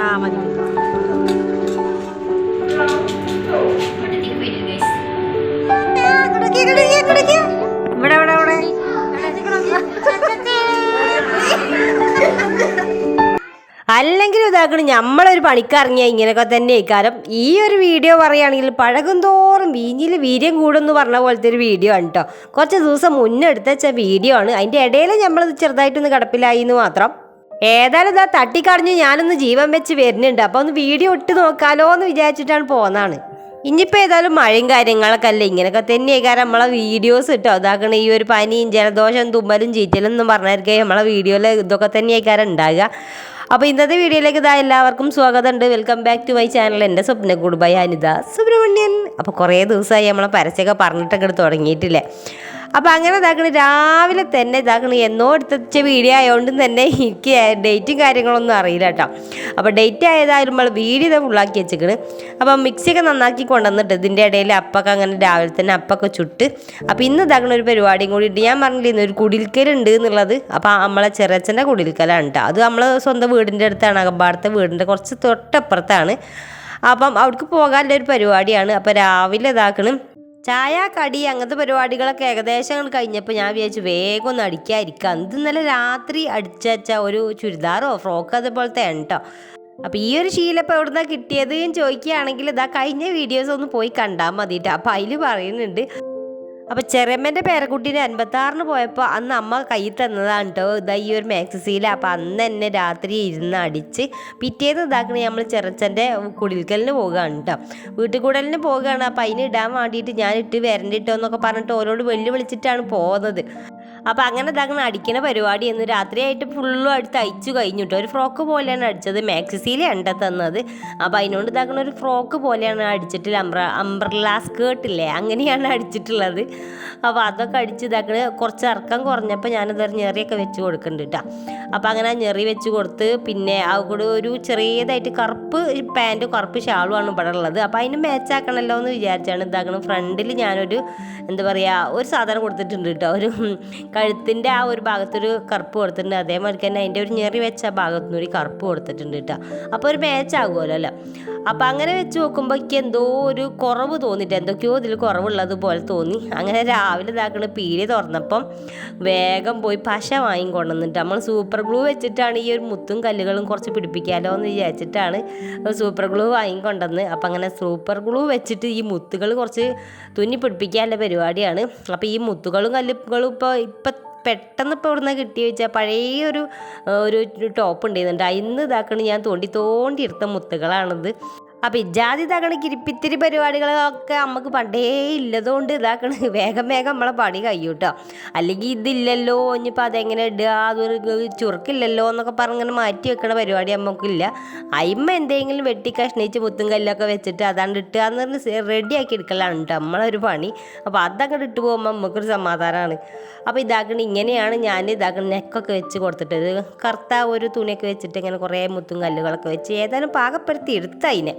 ആ അല്ലെങ്കിൽ ഇതാക്കണം നമ്മളൊരു പണിക്കിറങ്ങിയ ഇങ്ങനെയൊക്കെ തന്നെ കാരണം ഈ ഒരു വീഡിയോ പറയുകയാണെങ്കിൽ പഴകും തോറും വീഞ്ഞിൽ വീര്യം കൂടുമെന്ന് പറഞ്ഞ പോലത്തെ ഒരു വീഡിയോ ആണ് കേട്ടോ കുറച്ച് ദിവസം മുന്നേ എടുത്തുവെച്ച വീഡിയോ ആണ്. അതിന്റെ ഇടയിൽ നമ്മൾ ചെറുതായിട്ടൊന്ന് കിടപ്പിലായി എന്ന് മാത്രം. ഏതായാലും ഇതാ തട്ടിക്കളഞ്ഞ് ഞാനൊന്ന് ജീവൻ വെച്ച് വരുന്നുണ്ട്. അപ്പോൾ ഒന്ന് വീഡിയോ ഇട്ട് നോക്കാലോ എന്ന് വിചാരിച്ചിട്ടാണ് പോകുന്നതാണ് ഇനിയിപ്പോൾ ഏതായാലും മഴയും കാര്യങ്ങളൊക്കെ അല്ലേ? ഇങ്ങനെയൊക്കെ തന്നെയായിക്കാരം നമ്മളെ വീഡിയോസ് ഇട്ടോ ഇതാക്കണ ഈ ഒരു പനിയും ജലദോഷം തുമ്മലും ചീറ്റലും എന്നും പറഞ്ഞായിരിക്കും നമ്മളെ വീഡിയോയിൽ ഇതൊക്കെ തന്നെയായിക്കാരം ഉണ്ടാകുക അപ്പോൾ ഇന്നത്തെ വീഡിയോയിലേക്ക് ഇതാ എല്ലാവർക്കും സ്വാഗതം ഉണ്ട് welcome back to my channel എന്റെ സ്വപ്ന കുടുംബ അനിത സുബ്രഹ്മണ്യൻ. അപ്പോൾ കുറേ ദിവസമായി നമ്മളെ പരസ്യമൊക്കെ പറഞ്ഞിട്ടൊക്കെ തുടങ്ങിയിട്ടില്ലേ? അപ്പോൾ അങ്ങനെ ഇതാക്കണ രാവിലെ തന്നെ ഇതാക്കണ എന്നോ എടുത്ത വീഡിയോ ആയതുകൊണ്ട് തന്നെ എനിക്ക് ഡേറ്റും കാര്യങ്ങളൊന്നും അറിയില്ല കേട്ടോ. അപ്പോൾ ഡേറ്റ് ആയതായാലും നമ്മൾ വീഡിയോ ഇതാ ഫുള്ളാക്കി വെച്ചിക്കണ് അപ്പോൾ മിക്സിയൊക്കെ നന്നാക്കി കൊണ്ടുവന്നിട്ട് ഇതിന്റെ ഇടയിൽ അപ്പൊക്കെ അങ്ങനെ രാവിലെ തന്നെ അപ്പൊക്കെ ചുട്ട് അപ്പോൾ ഇന്ന് ഇതാക്കണ ഒരു പരിപാടിയും കൂടി ഞാൻ പറഞ്ഞില്ലേ ഒരു കുടിൽക്കലുണ്ട് എന്നുള്ളത്. അപ്പോൾ നമ്മളെ ചെറിയച്ഛന്റെ കുടിൽക്കലാണ് കേട്ടോ. അത് നമ്മൾ സ്വന്തം വീടിന്റെ അടുത്താണ് അകമ്പാടത്തെ വീടിന്റെ കുറച്ച് തൊട്ടപ്പുറത്താണ്. അപ്പം അവിടേക്ക് പോകാനുള്ള ഒരു പരിപാടിയാണ്. അപ്പോൾ രാവിലെ ഇതാക്കണം ചായ കടി അങ്ങനത്തെ പരിപാടികളൊക്കെ ഏകദേശം കഴിഞ്ഞപ്പോൾ ഞാൻ വിചാരിച്ചു വേഗം ഒന്ന് അടിക്കാതിരിക്കുക ഇത് ഇന്നലെ രാത്രി അടിച്ചച്ച ഒരു ചുരിദാറോ ഫ്രോക്ക് അതുപോലത്തെ ഉണ്ടോ അപ്പോൾ ഈ ഒരു ശീലം ഇപ്പോൾ എവിടുന്നാ കിട്ടിയത് ചോദിക്കുകയാണെങ്കിൽ ഇതാ കഴിഞ്ഞ വീഡിയോസ് ഒന്ന് പോയി കണ്ടാൽ മതിയിട്ട് അപ്പോൾ അതിൽ പറയുന്നുണ്ട് അപ്പോൾ ചെറിയമ്മേന്റെ പേരക്കുട്ടീനെ അൻപത്താറിന് പോയപ്പോൾ അന്ന് അമ്മ കൈ തന്നതാണ് കേട്ടോ ഇതാ ഈ ഒരു മാക്സസീല അപ്പോൾ അന്ന് എന്നെ രാത്രി ഇരുന്ന് അടിച്ച് പിറ്റേന്ന് ഇതാക്കണേ നമ്മൾ ചെറുച്ചന്റെ കുടിൽക്കലിന് പോകുകയാണ് കേട്ടോ വീട്ടിൽ കൂടലിന് പോകുകയാണ് അപ്പോൾ അതിന് ഇടാൻ വേണ്ടിയിട്ട് ഞാൻ ഇട്ട് വരണ്ടിട്ടോ എന്നൊക്കെ പറഞ്ഞിട്ട് ഓരോട് വെല്ലുവിളിച്ചിട്ടാണ് പോകുന്നത് അപ്പോൾ അങ്ങനെ ഇതാക്കണ അടിക്കണ പരിപാടി എന്ന് രാത്രിയായിട്ട് ഫുള്ളും അടുത്ത് അയച്ചു കഴിഞ്ഞു കേട്ടോ ഒരു ഫ്രോക്ക് പോലെയാണ് അടിച്ചത്. മാക്സിസിയിൽ ഉണ്ട് തന്നത്. അപ്പോൾ അതിനോണ്ട് ഇതാക്കണ ഒരു ഫ്രോക്ക് പോലെയാണ് അടിച്ചിട്ട് അംബ്ര അംബ്രല്ലാ സ്കേർട്ടില്ലേ അങ്ങനെയാണ് അടിച്ചിട്ടുള്ളത്. അപ്പോൾ അതൊക്കെ അടിച്ച് ഇതാക്കണ കുറച്ച് ഇറക്കം കുറഞ്ഞപ്പോൾ ഞാനതൊരു ഞെറിയൊക്കെ വെച്ച് കൊടുക്കുന്നുണ്ട് കേട്ടോ അപ്പോൾ അങ്ങനെ ഞെറി വെച്ച് കൊടുത്ത് പിന്നെ ആ കൂടെ ഒരു ചെറിയതായിട്ട് കറുപ്പ് പാന്റ് കറുപ്പ് ഷാളുമാണ് ഇവിടെ ഉള്ളത്. അപ്പോൾ അതിന് മാച്ചാക്കണമല്ലോ എന്ന് വിചാരിച്ചാണ് ഇതാക്കണം ഫ്രണ്ടിൽ ഞാനൊരു എന്താ പറയുക ഒരു സാധനം കൊടുത്തിട്ടുണ്ട് കേട്ടോ ഒരു കഴുത്തിന്റെ ആ ഒരു ഭാഗത്തൊരു കറുപ്പ് കൊടുത്തിട്ടുണ്ട്. അതേമാതിരി തന്നെ അതിന്റെ ഒരു ഞെറി വെച്ച ഭാഗത്തുനിന്ന് ഒരു കറുപ്പ് കൊടുത്തിട്ടുണ്ട് കേട്ടോ. അപ്പോൾ ഒരു മാച്ച് ആകുമല്ലോ അല്ലേ? അപ്പോൾ അങ്ങനെ വെച്ച് നോക്കുമ്പോൾ എനിക്ക് എന്തോ ഒരു കുറവ് തോന്നിയിട്ട് എന്തൊക്കെയോ ഇതിൽ കുറവുള്ളത് പോലെ തോന്നി. അങ്ങനെ രാവിലെ ഇതാക്കൾ പീലി തുറന്നപ്പം വേഗം പോയി പശ വാങ്ങിക്കൊണ്ടുവന്നിട്ട് നമ്മൾ സൂപ്പർ ഗ്ലൂ വെച്ചിട്ടാണ് ഈ ഒരു മുത്തും കല്ലുകളും കുറച്ച് പിടിപ്പിക്കാമല്ലോ എന്ന് വിചാരിച്ചിട്ടാണ് സൂപ്പർ ഗ്ലൂ വാങ്ങിക്കൊണ്ടുവന്ന് അപ്പം അങ്ങനെ സൂപ്പർ ഗ്ലൂ വെച്ചിട്ട് ഈ മുത്തുകൾ കുറച്ച് തുന്നി പിടിപ്പിക്കാനുള്ള പരിപാടിയാണ്. അപ്പോൾ ഈ മുത്തുകളും കല്ലുകളും ഇപ്പോൾ ഇപ്പം പെട്ടെന്ന് ഇപ്പോൾ ഇവിടുന്ന് കിട്ടി വെച്ചാൽ പഴയ ഒരു ഒരു ടോപ്പ് ഉണ്ടായിരുന്നുണ്ട് അതിന്ന് ഇതാക്കണ ഞാൻ തോണ്ടി തോണ്ടി എടുത്ത മുത്തുകളാണിത്. അപ്പം ഇജാതി തകളി കിരിപ്പിത്തിരി പരിപാടികളൊക്കെ നമുക്ക് പണ്ടേ ഇല്ലതുകൊണ്ട് ഇതാക്കണ. വേഗം വേഗം നമ്മളെ പണി കഴിയും കേട്ടോ അല്ലെങ്കിൽ ഇതില്ലല്ലോ ഇനിയിപ്പോൾ അതെങ്ങനെ ഇടുക? അതൊരു ചുരുക്കില്ലല്ലോ എന്നൊക്കെ പറഞ്ഞിങ്ങനെ മാറ്റി വെക്കണ പരിപാടി നമുക്കില്ല അയിമ്മ എന്തെങ്കിലും വെട്ടി കഷ്ണിച്ച് മുത്തും കല്ലൊക്കെ വെച്ചിട്ട് അതാണ്ട് ഇട്ടുക എന്ന് പറഞ്ഞ് റെഡിയാക്കി എടുക്കലാണ് കേട്ടോ നമ്മളൊരു പണി. അപ്പോൾ അതങ്ങോട്ട് ഇട്ട് പോകുമ്പോൾ നമുക്കൊരു സമാധാനമാണ് അപ്പോൾ ഇതാക്കണ ഇങ്ങനെയാണ് ഞാൻ ഇതാക്കണ നെക്കൊക്കെ വെച്ച് കൊടുത്തിട്ട് ഇത് കറുത്ത ഒരു തുണിയൊക്കെ വെച്ചിട്ട് ഇങ്ങനെ കുറേ മുത്തും കല്ലുകളൊക്കെ വെച്ച് ഏതായാലും പാകപ്പെടുത്തി എടുത്ത അതിനെ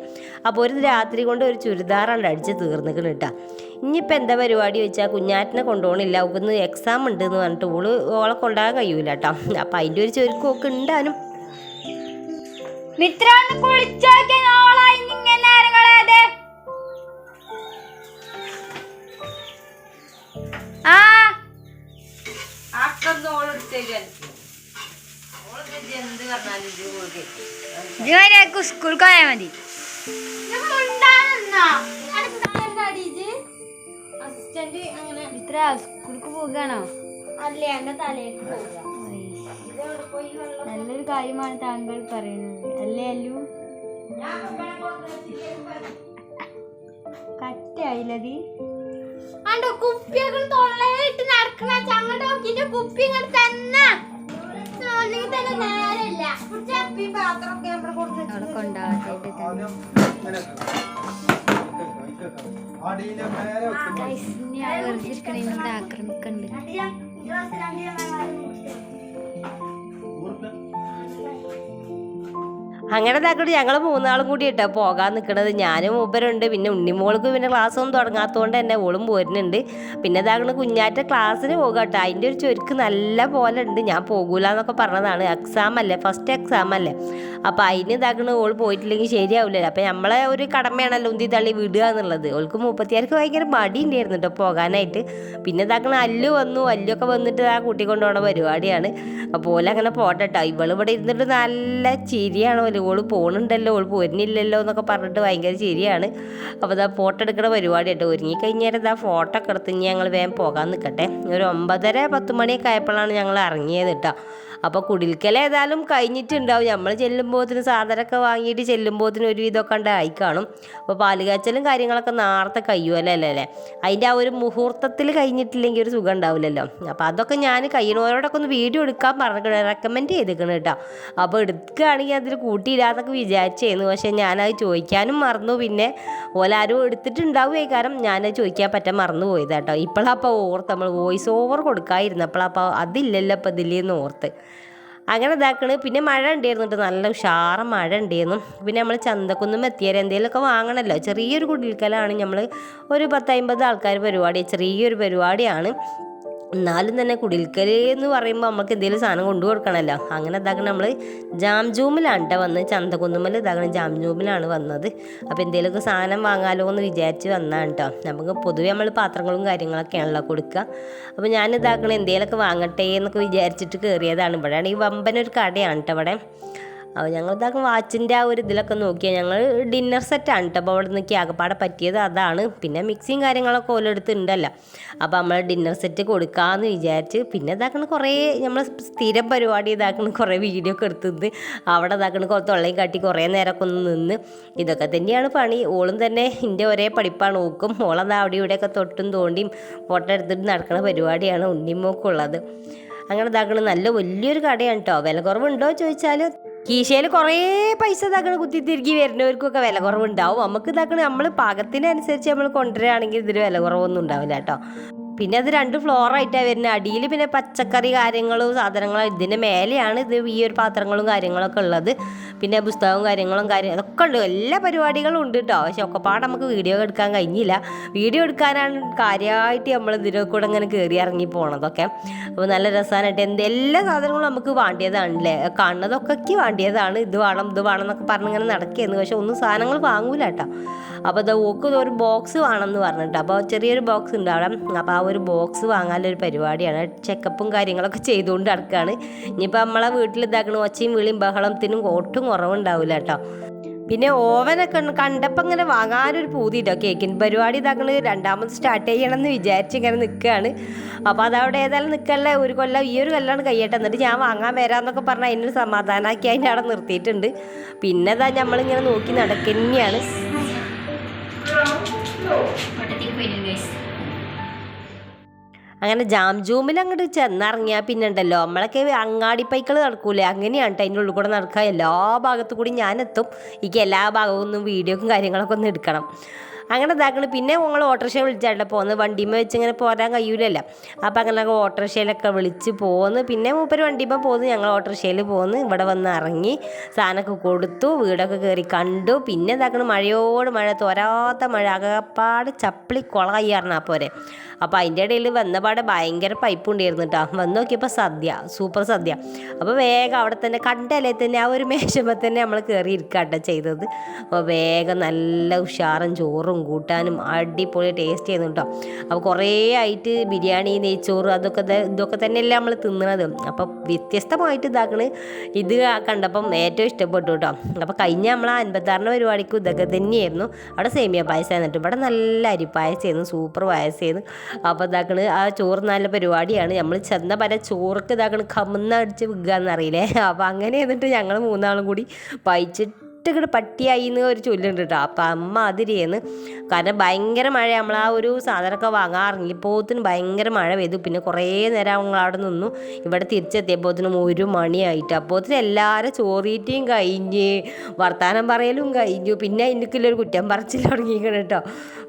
അപ്പോൾ ഒരു രാത്രി കൊണ്ട് ഒരു ചുരിദാറാണ് അടിച്ച് തീർന്നിക്കണ് കേട്ടോ. ഇനിയിപ്പോൾ എന്താ പരിപാടി വെച്ചാൽ കുഞ്ഞാറ്റിനെ കൊണ്ടുപോകണില്ല. അവൾക്ക് എക്സാം ഉണ്ട് എന്ന് പറഞ്ഞിട്ട് ഓൾ ഓളെ കൊണ്ടുപോകാൻ കഴിയൂല കേട്ടോ. അപ്പം അതിന്റെ ഒരു ചുരുക്കമൊക്കെ ഉണ്ടാനും. മിത്രാന്ന് കുളിച്ചോക്കെ നോളായി ഇങ്ങനെ നേരം കളയാതെ. ആ. ഇതുവരെ സ്കൂൾ പോയാൽ മതി. ഇത്ര സ്കൂൾക്ക് പോകാണോ അല്ലേ എന്റെ തലേക്ക് നല്ലൊരു കാര്യമാണ് താങ്കൾ പറയുന്നത്. അല്ലേ അല്ലു? കട്ടായില്ലതി കുപ്പിയൊക്കെ തൊള്ളയിട്ട് നടക്കണ ചങ്ങട്ട് നോക്കിട്ട് കുപ്പി ഇങ്ങോട്ട് തന്നെ. തന്നെ. നേരമില്ല അങ്ങനെ ഇതാക്കട്ടെ ഞങ്ങൾ മൂന്നാളും കൂടി ഇട്ടോ പോകാൻ നിൽക്കണത് ഞാനും മൂപ്പരുണ്ട് പിന്നെ ഉണ്ണിമോൾക്ക് പിന്നെ ക്ലാസ് ഒന്നും തുടങ്ങാത്തതുകൊണ്ട് തന്നെ ഓളും പോരുന്നുണ്ട്. പിന്നെ ഇതാക്കണ കുഞ്ഞാറ്റ ക്ലാസ്സിന് പോകട്ടോ. അതിന്റെ ഒരു ചുരുക്ക് നല്ല പോലെ ഉണ്ട്. ഞാൻ പോകൂല എന്നൊക്കെ പറഞ്ഞതാണ്. എക്സാം അല്ലേ? ഫസ്റ്റ് എക്സാം അല്ലേ? അപ്പോൾ അതിന് ഇതാക്കണ ഓൾ പോയിട്ടില്ലെങ്കിൽ ശരിയാവില്ലല്ലോ അപ്പം നമ്മളെ ഒരു കടമയാണല്ലോ ഉന്തി തള്ളി വിടുക എന്നുള്ളത്. ഓൾക്ക് മുപ്പത്തിയാർക്ക് ഭയങ്കര മടി ഉണ്ടായിരുന്നു കേട്ടോ പോകാനായിട്ട്. പിന്നെ ഇതാക്കണ അല്ലു വന്നു. അല്ലൊക്കെ വന്നിട്ട് ആ കൂട്ടി കൊണ്ടുപോകുന്ന പരിപാടിയാണ്. അപ്പോൾ ഓലങ്ങനെ പോട്ടെട്ടോ. ഇവൾ ഇവിടെ ഇരുന്നിട്ട് നല്ല ചിരിയാണ് ഓൽ ഓൾ പോണുണ്ടല്ലോ ഓൾ പോരുന്നില്ലല്ലോ എന്നൊക്കെ പറഞ്ഞിട്ട് ഭയങ്കര ശരിയാണ് അപ്പോൾ ഇതാ ഫോട്ടോ എടുക്കുന്ന പരിപാടി കേട്ടോ. ഒരുങ്ങി കഴിഞ്ഞാൽ ഇതാ ഫോട്ടോ ഒക്കെ എടുത്ത് ഇനി ഞങ്ങൾ വേഗം പോകാൻ നിൽക്കട്ടെ ഒരു ഒമ്പതര പത്ത് മണിയൊക്കെ ആയപ്പോഴാണ് ഞങ്ങൾ ഇറങ്ങിയത് കേട്ടോ. അപ്പോൾ കുടിൽക്കൽ ഏതായാലും കഴിഞ്ഞിട്ടുണ്ടാവും. നമ്മൾ ചെല്ലുമ്പോഴത്തിന് സാധനമൊക്കെ വാങ്ങിയിട്ട് ചെല്ലുമ്പോഴത്തിന് ഒരു വിധമൊക്കെ ഉണ്ടായി കാണും. അപ്പോൾ പാലുകാച്ചലും കാര്യങ്ങളൊക്കെ നേരത്തെ കഴിയുമല്ലോ അല്ലേ അല്ലേ അതിന്റെ ആ ഒരു മുഹൂർത്തത്തിൽ കഴിഞ്ഞിട്ടില്ലെങ്കിൽ ഒരു സുഖം ഉണ്ടാവില്ലല്ലോ. അപ്പോൾ അതൊക്കെ ഞാൻ കഴിയണവരോടൊക്കെ ഒന്ന് വീഡിയോ എടുക്കാൻ പറഞ്ഞിട്ടുണ്ട് റെക്കമെൻഡ് ചെയ്തിരിക്കണം കേട്ടോ. അപ്പോൾ എടുക്കുകയാണെങ്കിൽ അതിൽ കൂട്ടിയില്ലാന്നൊക്കെ വിചാരിച്ചായിരുന്നു പക്ഷേ ഞാനത് ചോദിക്കാനും മറന്നു. പിന്നെ ഓലാരും എടുത്തിട്ടുണ്ടാവുമേ കാരണം ഞാനത് ചോദിക്കാൻ പറ്റാൻ മറന്നു പോയത് കേട്ടോ ഇപ്പോഴപ്പോൾ ഓർത്ത് നമ്മൾ വോയിസ് ഓവർ കൊടുക്കാതിരുന്നപ്പോഴപ്പോൾ അതില്ലല്ലോ അപ്പോൾ ഇതില്ലെന്ന് ഓർത്ത്. അങ്ങനെ ഇതാക്കണ്. പിന്നെ മഴ ഉണ്ടായിരുന്നു കേട്ടോ നല്ല ഉഷാറ മഴ ഉണ്ടായിരുന്നു പിന്നെ നമ്മൾ ചന്തക്കുന്നും എത്തിയാൽ എന്തെങ്കിലുമൊക്കെ വാങ്ങണമല്ലോ ചെറിയൊരു കുടിൽക്കലാണ് നമ്മൾ ഒരു പത്തമ്പത് ആൾക്കാർ പരിപാടി. ചെറിയൊരു പരിപാടിയാണ്. എന്നാലും തന്നെ കുടിൽക്കൽ എന്ന് പറയുമ്പോൾ നമുക്ക് എന്തെങ്കിലും സാധനം കൊണ്ടു കൊടുക്കണമല്ലോ അങ്ങനെ ഇതാക്കണം നമ്മൾ ജാം ജൂമിലാണ് കേട്ടോ വന്നത്. ചന്തകുന്നുമ്മൽ ഇതാക്കണം ജാം ജൂമിലാണ് വന്നത്. അപ്പോൾ എന്തെങ്കിലുമൊക്കെ സാധനം വാങ്ങാലോ എന്ന് വിചാരിച്ച് വന്നതാണ് കേട്ടോ നമുക്ക് പൊതുവേ നമ്മൾ പാത്രങ്ങളും കാര്യങ്ങളൊക്കെയാണല്ലോ കൊടുക്കുക അപ്പോൾ ഞാൻ ഇതാക്കണം എന്തെങ്കിലുമൊക്കെ വാങ്ങട്ടെ എന്നൊക്കെ വിചാരിച്ചിട്ട് കയറിയതാണ് ഇവിടെയാണ് ഈ വമ്പനൊരു കടയാണ് കേട്ടോ ഇവിടെ. അപ്പോൾ ഞങ്ങൾ ഇതാക്കും വാച്ചിന്റെ ആ ഒരു ഇതിലൊക്കെ നോക്കിയാൽ ഞങ്ങൾ ഡിന്നർ സെറ്റാണ് കേട്ടോ അപ്പോൾ അവിടെ നിൽക്കി ആകെപ്പാടെ പറ്റിയത് അതാണ്. പിന്നെ മിക്സിയും കാര്യങ്ങളൊക്കെ ഓലെടുത്ത് ഉണ്ടല്ലോ അപ്പോൾ നമ്മൾ ഡിന്നർ സെറ്റ് കൊടുക്കാമെന്ന് വിചാരിച്ച് പിന്നെ ഇതാക്കണ കുറേ നമ്മൾ സ്ഥിരം പരിപാടി ഇതാക്കണ കുറേ വീഡിയോ ഒക്കെ എടുത്തത് അവിടെ ഇതാക്കണ കുറേ തൊള്ളയും കാട്ടി കുറേ നേരമൊക്കെ ഒന്ന് നിന്ന് ഇതൊക്കെ തന്നെയാണ് പണി. ഓളും തന്നെ എന്റെ ഒരേ പഠിപ്പാണ്. ഓക്കും ഓളത് അവിടെ ഇവിടെയൊക്കെ തൊട്ടും തോണ്ടിയും ഫോട്ടോ എടുത്തിട്ട് നടക്കുന്ന പരിപാടിയാണ് ഉണ്ണിമോക്കുള്ളത്. അങ്ങനെ ഇതാക്കണ നല്ല വലിയൊരു കടയാണ് കേട്ടോ വില കുറവുണ്ടോ ചോദിച്ചാൽ കീശയിൽ കുറേ പൈസ ഇതാക്കണ കുത്തി തിരികെ വരുന്നവർക്കൊക്കെ വില കുറവുണ്ടാവും. നമുക്ക് ഇതാക്കണ നമ്മൾ പാകത്തിനനുസരിച്ച് നമ്മൾ കൊണ്ടുവരികയാണെങ്കിൽ ഇതിന് വില കുറവൊന്നും ഉണ്ടാവില്ല കേട്ടോ. പിന്നെ അത് രണ്ട് ഫ്ലോറായിട്ടാണ് വരുന്നത്. അടിയിൽ പിന്നെ പച്ചക്കറി കാര്യങ്ങളും സാധനങ്ങളും ഇതിന്റെ മേലെയാണ് ഇത് ഈ ഒരു പാത്രങ്ങളും കാര്യങ്ങളൊക്കെ ഉള്ളത്. പിന്നെ പുസ്തകവും കാര്യങ്ങളും കാര്യം അതൊക്കെ ഉണ്ട് എല്ലാ പരിപാടികളും ഉണ്ട് കേട്ടോ പക്ഷെ ഒക്കെപ്പാട് നമുക്ക് വീഡിയോ എടുക്കാൻ കഴിഞ്ഞില്ല. വീഡിയോ എടുക്കാനാണ് കാര്യമായിട്ട് നമ്മൾ ഇതിനെ കൂടെ ഇങ്ങനെ കയറി ഇറങ്ങി പോണതൊക്കെ. അപ്പോൾ നല്ല രസമായിട്ട് എന്ത് എല്ലാ സാധനങ്ങളും നമുക്ക് വേണ്ടിയതാണല്ലേ കാണുന്നതൊക്കെ വേണ്ടിയതാണ്. ഇത് വേണം ഇത് വേണം എന്നൊക്കെ പറഞ്ഞ് ഇങ്ങനെ നടക്കുകയായിരുന്നു പക്ഷെ ഒന്നും സാധനങ്ങൾ വാങ്ങൂല കേട്ടോ അപ്പോൾ അത് ഓക്ക് ഒരു ബോക്സ് വേണമെന്ന് പറഞ്ഞിട്ട്. അപ്പോൾ ചെറിയൊരു ബോക്സ് ഉണ്ട് അവിടെ. അപ്പോൾ ആ ഒരു ബോക്സ് വാങ്ങാനൊരു പരിപാടിയാണ്. ചെക്കപ്പും കാര്യങ്ങളൊക്കെ ചെയ്തുകൊണ്ട് നടക്കുകയാണ് ഇനിയിപ്പോൾ നമ്മളെ വീട്ടിൽ ഇതാക്കണ ഒച്ചയും വിളിയും ബഹളത്തിനും ഒട്ടും കുറവുണ്ടാവില്ല കേട്ടോ പിന്നെ ഓവനൊക്കെ. കണ്ടപ്പോൾ ഇങ്ങനെ വാങ്ങാനൊരു പൂതിയിട്ടോ കേക്കിൻ പരിപാടി ഇതാക്കണ രണ്ടാമത് സ്റ്റാർട്ട് ചെയ്യണം എന്ന് വിചാരിച്ച് ഇങ്ങനെ നിൽക്കുകയാണ് അപ്പോൾ അതവിടെ ഏതായാലും നിൽക്കല്ലേ ഒരു കൊല്ലം ഈ ഒരു കൊല്ലമാണ് കയ്യട്ടെ എന്നിട്ട് ഞാൻ വാങ്ങാൻ വരാമെന്നൊക്കെ പറഞ്ഞാൽ അതിനൊരു സമാധാനമാക്കി അതിന്റെ അവിടെ നിർത്തിയിട്ടുണ്ട് പിന്നെ ഇതാ നമ്മളിങ്ങനെ നോക്കി നടക്കുന്നതാണ് അങ്ങനെ ജാം ജൂമിൽ അങ്ങോട്ട് ചെന്നിറങ്ങിയാൽ പിന്നെ ഉണ്ടല്ലോ നമ്മളൊക്കെ അങ്ങാടി പൈക്കൾ നടക്കൂലേ? അങ്ങനെയാണ് അതിന്റെ ഉള്ളിൽ കൂടെ നടക്കുക എല്ലാ ഭാഗത്തു കൂടി ഞാനെത്തും. എനിക്ക് എല്ലാ ഭാഗവും വീഡിയോക്കും കാര്യങ്ങളൊക്കെ ഒന്ന് എടുക്കണം. അങ്ങനെ ഇതാക്കണം. പിന്നെ ഞങ്ങൾ ഓട്ടോറിക്ഷ വിളിച്ചാട്ടോ പോകുന്നത് വണ്ടിമേ വെച്ച് ഇങ്ങനെ പോരാൻ കഴിയൂലല്ലോ. അപ്പോൾ അങ്ങനെ ഓട്ടോറിക്ഷയിലൊക്കെ വിളിച്ച് പോന്ന്. പിന്നെ മൂപ്പര് വണ്ടിമേ പോന്ന്. ഞങ്ങൾ ഓട്ടോറിക്ഷയിൽ പോന്ന്. ഇവിടെ വന്ന് ഇറങ്ങി സാധനമൊക്കെ കൊടുത്തു. വീടൊക്കെ കയറി കണ്ടു. പിന്നെ ഇതാക്കണം മഴയോട് മഴ തോരാത്ത മഴ. അകപ്പാട് ചപ്പിളി കുളമായി പറഞ്ഞാൽ പോരെ. അപ്പോൾ അതിന്റെ ഇടയിൽ വന്നപാടെ ഭയങ്കര പൈപ്പ് ഉണ്ടായിരുന്നു കേട്ടോ വന്ന് നോക്കിയപ്പോൾ സദ്യ സൂപ്പർ സദ്യ. അപ്പോൾ വേഗം അവിടെ തന്നെ കണ്ടല്ലേ തന്നെ ആ ഒരു മേശമ തന്നെ നമ്മൾ കയറി കേട്ടോ ചെയ്തത്. അപ്പോൾ വേഗം നല്ല ഉഷാറും ചോറും കൂട്ടാനും അടിപൊളി ടേസ്റ്റ് ചെയ്യുന്നു കേട്ടോ. അപ്പോൾ കുറേ ആയിട്ട് ബിരിയാണി നെയ്ച്ചോറ് അതൊക്കെ ഇതൊക്കെ തന്നെയല്ലേ നമ്മൾ തിന്നണത്. അപ്പോൾ വ്യത്യസ്തമായിട്ട് ഇതാക്കണ്. ഇത് കണ്ടപ്പം ഏറ്റവും ഇഷ്ടപ്പെട്ടു കേട്ടോ. അപ്പോൾ കഴിഞ്ഞ നമ്മൾ ആ അൻപത്താറിന്റെ പരിപാടിക്ക് ഇതൊക്കെ തന്നെയായിരുന്നു. അവിടെ സേമിയ പായസം എന്നിട്ട് ഇവിടെ നല്ല അരിപ്പായസമായിരുന്നു സൂപ്പർ പായസമായിരുന്നു അപ്പോൾ ഇതാക്കണ് ആ ചോറ് നല്ല പരിപാടിയാണ്. നമ്മൾ ചെന്ന പല ചോറൊക്കെ ഇതാക്കണ് കമ്മുന്ന അടിച്ച് വിൽക്കുക എന്നറിയില്ലേ അപ്പോൾ അങ്ങനെ എന്നിട്ട് ഞങ്ങൾ മൂന്നാളും കൂടി പയിച്ചിട്ട് ഇങ്ങോട്ട് പട്ടിയായി എന്ന് ഒരു ചൊല്ലുണ്ട് കേട്ടോ അപ്പം അമ്മ അതിരിയെന്ന് കാരണം ഭയങ്കര മഴ നമ്മൾ ആ ഒരു സാധനമൊക്കെ വാങ്ങാൻ ഇറങ്ങിപ്പോത്തിന് ഭയങ്കര മഴ പെയ്തു. പിന്നെ കുറേ നേരം ഞങ്ങൾ അവിടെ നിന്നു. ഇവിടെ തിരിച്ചെത്തിയപ്പോത്തിനും ഒരു മണിയായിട്ട്. അപ്പോത്തിന് എല്ലാവരും ചോറീറ്റയും കഴിഞ്ഞ്. വർത്തമാനം പറയലും കഴിഞ്ഞു. പിന്നെ എനിക്കുള്ളൊരു കുറ്റം പറച്ചിൽ തുടങ്ങിയിരിക്കണം കേട്ടോ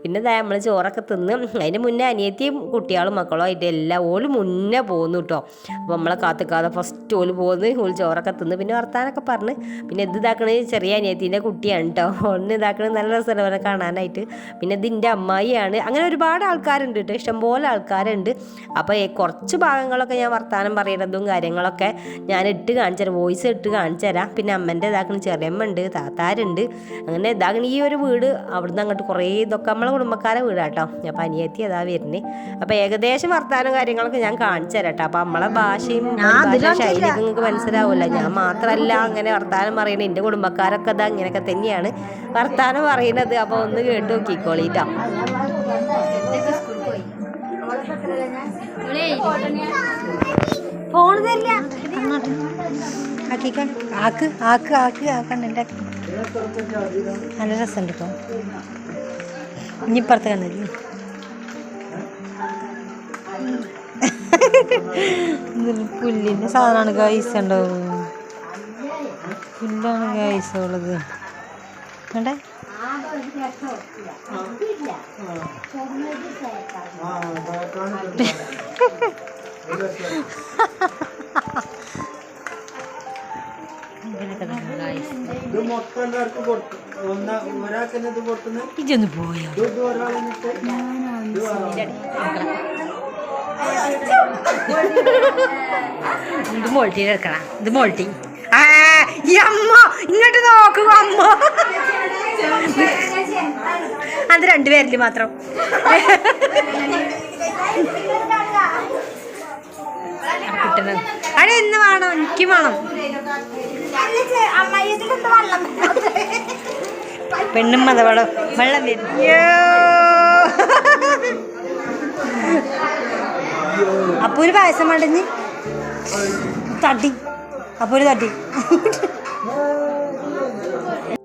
പിന്നെ ഇതാ നമ്മൾ ചോറൊക്കെ തിന്ന് അതിന് മുന്നേ അനിയത്തിയും കുട്ടികളും മക്കളും ആയിട്ട് എല്ലാം ഓൽ മുന്നേ പോകുന്നു കേട്ടോ അപ്പോൾ നമ്മളെ കാത്തുക്കാതെ ഫസ്റ്റ് ഓൽ പോകുന്നു ഓൽ ചോറൊക്കെ തിന്ന് പിന്നെ വർത്താനൊക്കെ പറഞ്ഞ്. പിന്നെ ഇത് ഇതാക്കണത് ചെറിയ അനിയത്തിന്റെ കുട്ടിയാണ് കേട്ടോ ഓളിന് ഇതാക്കണത് നല്ല രസമാണ് അവനെ കാണാനായിട്ട്. പിന്നെ ഇതിന്റെ അമ്മായിയാണ്. അങ്ങനെ ഒരുപാട് ആൾക്കാരുണ്ട് കേട്ടോ ഇഷ്ടംപോലെ ആൾക്കാരുണ്ട്. അപ്പോൾ കുറച്ച് ഭാഗങ്ങളൊക്കെ ഞാൻ വർത്താനം പറയുന്നതും കാര്യങ്ങളൊക്കെ ഞാൻ ഇട്ട് കാണിച്ചു തരാം വോയിസ് ഇട്ട് കാണിച്ചു തരാം പിന്നെ അമ്മന്റെ ഇതാക്കണ ചെറിയമ്മ ഉണ്ട് താത്താരുണ്ട്. അങ്ങനെ ഇതാക്കണ ഈ ഒരു വീട് അവിടുന്ന് അങ്ങോട്ട് കുറേ ഇതൊക്കെ നമ്മളെ കുടുംബക്കാരെ വീടാട്ടോ. ഞാൻ അനിയത്തി അതാ വരുന്നത് അപ്പോൾ ഏകദേശം വർത്താനം കാര്യങ്ങളൊക്കെ ഞാൻ കാണിച്ചു തരാട്ടോ അപ്പൊ അപ്പോൾ നമ്മളെ ഭാഷയും ഭാഷ ശൈലിയൊക്കെ നിങ്ങൾക്ക് മനസ്സിലാവില്ല ഞാൻ മാത്രല്ല അങ്ങനെ വർത്താനം പറയുന്നത്. എന്റെ കുടുംബക്കാരൊക്കെ അതാ ഇങ്ങനെയൊക്കെ തന്നെയാണ് വർത്താനം പറയുന്നത്. അപ്പോൾ ഒന്ന് കേട്ട് നോക്കിക്കോളിട്ടോ ഫോൺ തരില്ല. ആക്കിക്കോ. ആക്ക് ആക്ക് ആക്ക്. ആക്കണ്ട നല്ല രസമുണ്ട് ഇപ്പം ഇനിയിപ്പുറത്ത് കണ്ടില്ലേ പുല്ലിന്റെ സാധനമാണ് ഗൈസ് ഉണ്ടാവും പുല്ലാണ് ഗൈസ് ഉള്ളത്. കണ്ടേ? ഇങ്ങനെയൊക്കെ ഇജൊന്ന് പോയോ? ഇത് മോൾട്ടി എടുക്കണം. ഇത് മോൾട്ടി ആ ഈ അമ്മ ഇങ്ങോട്ട് നോക്കുക അമ്മ. അത് രണ്ടുപേരിൽ മാത്രം. കിട്ടണം അവിടെ ഇന്ന് വേണം എനിക്ക് വേണം. പെണ്ണും അത് വെള്ളം വെള്ളം അപ്പൊ ഒരു പായസം വേണ്ടഞ്ഞ് തട്ടി അപ്പൊ ഒരു തട്ടി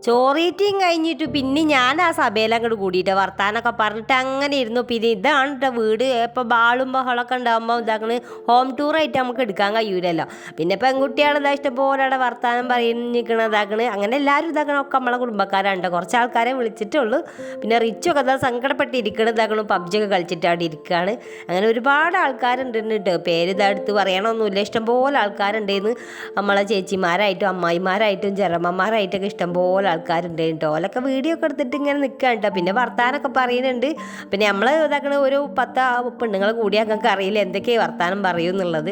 ചോറീറ്റിയും കഴിഞ്ഞിട്ട് പിന്നെ ഞാൻ ആ സഭയിൽ അങ്ങോട്ട് കൂടിയിട്ട് വർത്താനൊക്കെ പറഞ്ഞിട്ട് അങ്ങനെ ഇരുന്നു. പിന്നെ ഇതാണ് കേട്ടോ വീട്. ഇപ്പോൾ ബാളും ബഹളമൊക്കെ ഉണ്ടാകുമ്പോൾ ഇതാക്കണ് ഹോം ടൂറായിട്ട് നമുക്ക് എടുക്കാൻ കഴിയൂലല്ലോ. പിന്നെ പെൺകുട്ടിയാണ് ഇതാ ഇഷ്ടംപോലെ അവിടെ വർത്താനം പറയുന്ന ഇതാക്കണ്. അങ്ങനെ എല്ലാവരും ഇതാക്കണം ഒക്കെ നമ്മളെ കുടുംബക്കാരുണ്ട് കുറച്ച് ആൾക്കാരെ വിളിച്ചിട്ടുള്ളൂ. പിന്നെ റിച്ചൊക്കെ ഇതാ സങ്കടപ്പെട്ടിരിക്കണം ഇതാക്കണു. പബ്ജിയൊക്കെ കളിച്ചിട്ട് അവിടെ ഇരിക്കുകയാണ് അങ്ങനെ ഒരുപാട് ആൾക്കാരുണ്ട് കേട്ടോ പേര് ഇതാ എടുത്ത് പറയണമൊന്നുമില്ല ഇഷ്ടംപോലെ ആൾക്കാരുണ്ടെന്ന് നമ്മളെ ചേച്ചിമാരായിട്ടും അമ്മായിമാരായിട്ടും ചെറമ്മമാരായിട്ടൊക്കെ ഇഷ്ടംപോലെ ആൾക്കാരുണ്ട് കേട്ടോ. ഓലൊക്കെ വീഡിയോ ഒക്കെ എടുത്തിട്ട് ഇങ്ങനെ നിൽക്കാൻ കേട്ടോ. പിന്നെ വർത്താനൊക്കെ പറയുന്നുണ്ട്. പിന്നെ നമ്മൾ ഇതാക്കണ ഒരു പത്ത് പെണ്ണുങ്ങൾ കൂടി ഞങ്ങൾക്ക് അറിയില്ല എന്തൊക്കെയാണ് വർത്താനം പറയൂ എന്നുള്ളത്.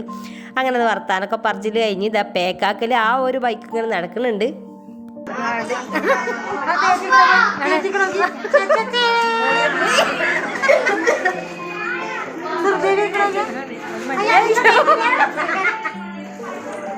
അങ്ങനെ വർത്താനൊക്കെ പറിച്ചിട്ട് കഴിഞ്ഞ് ഇതാ പേക്കാക്കൽ ആ ഒരു ബൈക്ക് ഇങ്ങനെ നടക്കുന്നുണ്ട്.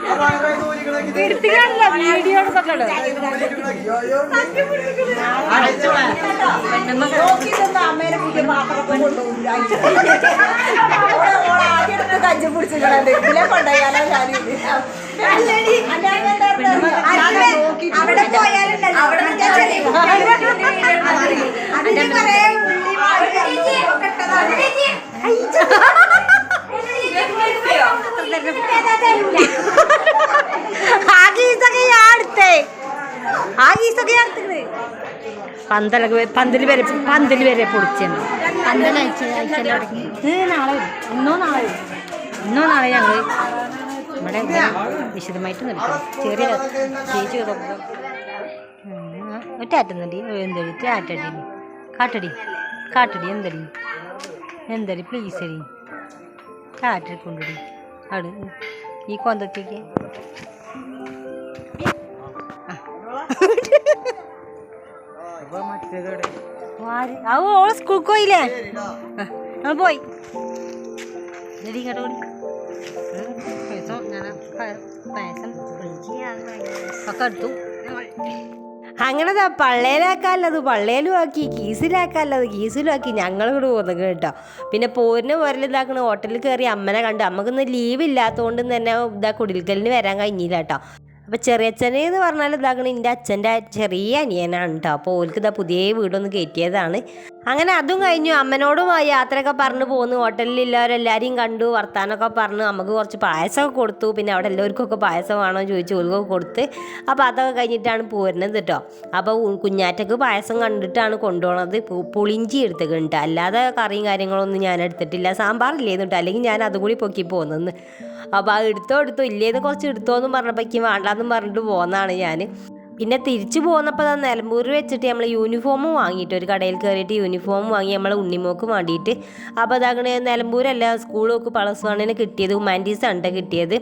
ശരി. അപ്പൊ ആരാ ഇത് ഊരിക്കണത്? അടച്ചോളെ. അവിടെ പോയാലുണ്ടല്ലോ അവിടെ അതിന് കുറേ ഉള്ളി ആ ഗീസൊക്കെ ഞാൻ എടുത്തേ ഞാൻ എടുത്തത് പന്തലൊക്കെ പന്തൽ വരെ പന്തൽ വരെ പൊളിച്ചാണ് ഇത് നാളെ വരും. ഇന്നോ നാളെ ഇന്നോ നാളെ ഞങ്ങൾ ഇവിടെ വിശദമായിട്ട് നിൽക്കാം ചെറിയ ചേച്ചി ഇതൊക്കെ എന്തടി ആറ്റടി കാട്ടടി. കാട്ടടി എന്തടി? എന്തടി? പ്ലീസ് അടി കാറ്റടി കൊണ്ടുടി അവിടെ ഈ കൊന്തത്തേക്ക്. ആ ഓൾ സ്കൂൾക്ക് പോയില്ലേ? ഞങ്ങൾ പോയി. പള്ളേലാക്കാല്ലത് പള്ളേലും ആക്കി കീസിലാക്കാല്ലത് കീസിലും ആക്കി ഞങ്ങൾ കൂടെ പോകുന്നത് കേട്ടോ. പിന്നെ പോരിന് പോരലിതാക്കണ ഹോട്ടലിൽ കയറി അമ്മനെ കണ്ടു. അമ്മക്കൊന്ന് ലീവ് ഇല്ലാത്തതുകൊണ്ട് തന്നെ ഇതാ കുടിൽക്കലിന് വരാൻ കഴിഞ്ഞില്ല കേട്ടോ. അപ്പോൾ ചെറിയച്ഛനെ എന്ന് പറഞ്ഞാൽ ഇതാകണ എന്റെ അച്ഛന്റെ ചെറിയ അനിയനാണ് കേട്ടോ അപ്പോൾ ഓൽക്ക് ഇതാ പുതിയ വീടൊന്ന് കയറ്റിയതാണ്. അങ്ങനെ അതും കഴിഞ്ഞു. അമ്മനോടും ആ യാത്രയൊക്കെ പറഞ്ഞു പോന്നു. ഹോട്ടലിലുള്ളവരെല്ലാവരെയും കണ്ടു. വർത്താനൊക്കെ പറഞ്ഞു. നമുക്ക് കുറച്ച് പായസമൊക്കെ കൊടുത്തു. പിന്നെ അവിടെ എല്ലാവർക്കൊക്കെ പായസം വേണോ ചോദിച്ചു. ഓൽക്കൊക്കെ കൊടുത്ത്. അപ്പോൾ അതൊക്കെ കഴിഞ്ഞിട്ടാണ് പോരുന്നത് കേട്ടോ അപ്പോൾ കുഞ്ഞാറ്റക്ക് പായസം കണ്ടിട്ടാണ് കൊണ്ടുപോണത്. പു- പുളിഞ്ചി എടുത്തിട്ടുണ്ട് അല്ലാതെ കറിയും കാര്യങ്ങളൊന്നും ഞാൻ എടുത്തിട്ടില്ല. സാമ്പാറില്ലേന്ന് കേട്ടോ അല്ലെങ്കിൽ ഞാൻ അതും കൂടി പൊക്കി പോകുന്നെന്ന് അപ്പോൾ അത് എടുത്തോ എടുത്തോ. ഇല്ലേന്ന് കുറച്ച് എടുത്തോ എന്നും പറഞ്ഞപ്പോഴേക്കും വേണ്ടാന്നും പറഞ്ഞിട്ട് പോകുന്നതാണ് ഞാൻ പിന്നെ തിരിച്ചു പോന്നപ്പോൾ തന്നെ നിലമ്പൂർ വെച്ചിട്ട് നമ്മൾ യൂണിഫോം വാങ്ങിയിട്ട് ഒരു കടയിൽ കയറിയിട്ട് യൂണിഫോം വാങ്ങി നമ്മൾ ഉണ്ണിമോക്ക് വേണ്ടിയിട്ട് അപ്പോൾ അതാകണ നിലമ്പൂരല്ല സ്കൂളൊക്കെ പ്ലസ് വണ്ണിന് കിട്ടിയത് ഹ്യൂമാനിറ്റീസ് ആണ് കിട്ടിയത്.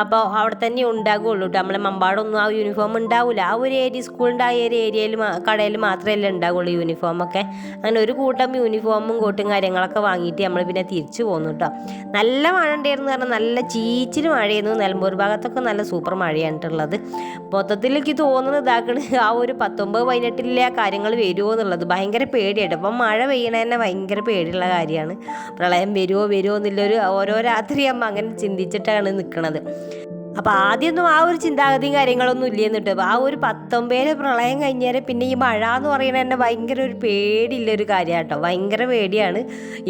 അപ്പോൾ അവിടെ തന്നെ ഉണ്ടാകുള്ളൂ കേട്ടോ നമ്മളെ മമ്പാടൊന്നും ആ യൂണിഫോം ഉണ്ടാവില്ല ആ ഒരു ഏരിയ സ്കൂളിന്റെ ആ ഒരു ഏരിയയിൽ കടയിൽ മാത്രമല്ലേ ഉണ്ടാകുള്ളൂ യൂണിഫോമൊക്കെ അങ്ങനെ ഒരു കൂട്ടം യൂണിഫോമും കോട്ടും കാര്യങ്ങളൊക്കെ വാങ്ങിയിട്ട് നമ്മൾ പിന്നെ തിരിച്ചു പോന്നു കേട്ടോ നല്ല മഴ ഉണ്ടായിരുന്നു പറഞ്ഞാൽ നല്ല ചീച്ചിൽ മഴയായിരുന്നു. നിലമ്പൂർ ഭാഗത്തൊക്കെ നല്ല സൂപ്പർ മഴയാണ് ഉള്ളത്. മൊത്തത്തിൽ എനിക്ക് തോന്നുന്നത് ഇതാക്കണ്. ആ ഒരു പത്തൊമ്പത് പതിനെട്ടിലെ കാര്യങ്ങൾ വരുമോ എന്നുള്ളത് ഭയങ്കര പേടിയായിട്ട്. അപ്പം മഴ പെയ്യണ തന്നെ ഭയങ്കര പേടിയുള്ള കാര്യമാണ്. പ്രളയം വരുമോ വരുമോ എന്നുള്ളൊരു ഓരോ രാത്രി അമ്മ അങ്ങനെ ചിന്തിച്ചിട്ടാണ് നിൽക്കണത് അപ്പോൾ ആദ്യമൊന്നും ആ ഒരു ചിന്താഗതിയും കാര്യങ്ങളൊന്നും ഇല്ലെന്നിട്ട്. ആ ഒരു പത്തൊമ്പതിലെ പ്രളയം കഴിഞ്ഞാൽ പിന്നെ ഈ മഴ എന്ന് പറയുന്നത് തന്നെ ഭയങ്കര ഒരു പേടിയുള്ള ഒരു കാര്യമാണ് കേട്ടോ ഭയങ്കര പേടിയാണ്.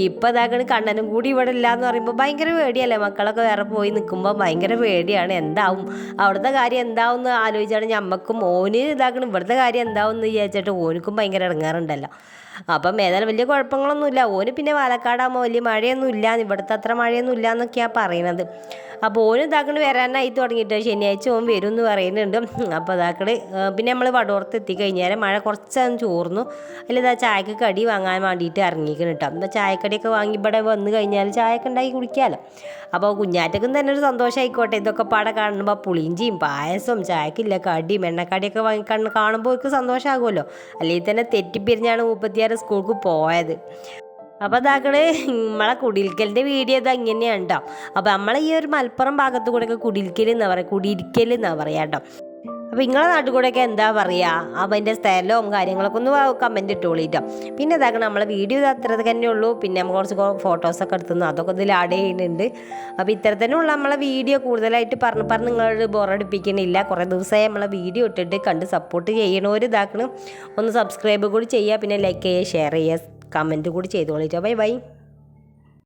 ഇപ്പം ഇതാക്കണ് കണ്ണനും കൂടി ഇവിടെ ഇല്ല എന്ന് പറയുമ്പോൾ ഭയങ്കര പേടിയല്ലേ? മക്കളൊക്കെ വേറെ പോയി നിൽക്കുമ്പോൾ ഭയങ്കര പേടിയാണ്. എന്താവും? അവിടുത്തെ കാര്യം എന്താവും എന്ന് ആലോചിച്ചാണ് ഞമ്മക്കും ഓന് ഇതാക്കണം ഇവിടുത്തെ കാര്യം എന്താവും എന്ന് വിചാരിച്ചിട്ട് ഓനിക്കും ഭയങ്കര ഇറങ്ങാറുണ്ടല്ലോ അപ്പം ഏതായാലും വലിയ കുഴപ്പങ്ങളൊന്നുമില്ല. ഓന് പിന്നെ പാലക്കാടാകുമ്പോൾ വലിയ മഴയൊന്നും ഇല്ല ഇവിടുത്തെ അത്ര മഴയൊന്നും ഇല്ല എന്നൊക്കെയാണ് പറയണത്. അപ്പോൾ ഓന് താക്കൾ വരാനായി തുടങ്ങിയിട്ട് ശനിയാഴ്ച ഓൻ വരും എന്ന് പറയുന്നുണ്ട് അപ്പോൾ താക്കൾ പിന്നെ നമ്മൾ വടോർത്ത് എത്തിക്കഴിഞ്ഞാൽ മഴ കുറച്ചങ്ങ് ചോർന്നു. ആ ചായക്ക് കടി വാങ്ങാൻ വേണ്ടിയിട്ട് ഇറങ്ങിക്കണം കേട്ടോ എന്നാൽ ചായക്കടിയൊക്കെ വാങ്ങി ഇവിടെ വന്നു കഴിഞ്ഞാൽ ചായയൊക്കെ ഉണ്ടാക്കി കുടിക്കാമല്ലോ അപ്പോൾ കുഞ്ഞാറ്റക്കും തന്നെ ഒരു സന്തോഷമായിക്കോട്ടെ ഇതൊക്കെ പാടെ കാണുമ്പോൾ പുളിഞ്ചിയും പായസവും ചായക്കില്ല കടിയും എണ്ണക്കടിയൊക്കെ വാങ്ങി കാണുമ്പോൾ അവർക്ക് സന്തോഷമാകുമല്ലോ അല്ലെങ്കിൽ തന്നെ തെറ്റിപ്പിരിഞ്ഞാണ് മുപ്പത്തിയാറ് സ്കൂൾക്ക് പോയത്. അപ്പോൾ താങ്കൾ നമ്മളെ കുടിൽക്കലിന്റെ വീഡിയോ ഇത് ഇങ്ങനെയാണ് കേട്ടോ അപ്പോൾ നമ്മളെ ഈ ഒരു മലപ്പുറം ഭാഗത്തു കൂടെയൊക്കെ കുടിൽക്കൽ എന്നാ പറയുക കുടിയിരിക്കൽ എന്നാ പറയുക കേട്ടോ. അപ്പോൾ നിങ്ങളെ നാട്ടിൽ കൂടെയൊക്കെ എന്താ പറയുക അതിന്റെ സ്ഥലവും കാര്യങ്ങളൊക്കെ ഒന്ന് കമന്റ് ഇട്ടോളിട്ടോ പിന്നെ ഇതാക്കണം നമ്മളെ വീഡിയോ ഇത് അത്ര തന്നെ ഉള്ളൂ. പിന്നെ നമ്മൾ കുറച്ച് ഫോട്ടോസൊക്കെ എടുത്തുന്നു അതൊക്കെ ഇതിൽ ആഡ് ചെയ്യുന്നുണ്ട്. അപ്പോൾ ഇത്ര തന്നെ ഉള്ള നമ്മളെ വീഡിയോ. കൂടുതലായിട്ട് പറഞ്ഞ് പറഞ്ഞ് നിങ്ങളോട് ബോറടിപ്പിക്കണില്ല കുറേ ദിവസമായി നമ്മളെ വീഡിയോ ഇട്ടിട്ട് കണ്ട് സപ്പോർട്ട് ചെയ്യണവർ ഇതാക്കണം. ഒന്ന് സബ്സ്ക്രൈബ് കൂടി ചെയ്യുക പിന്നെ ലൈക്ക് ചെയ്യുക ഷെയർ ചെയ്യുക. കമന്റ് കൂടി ചെയ്തോളിട്ടോ. Bye bye.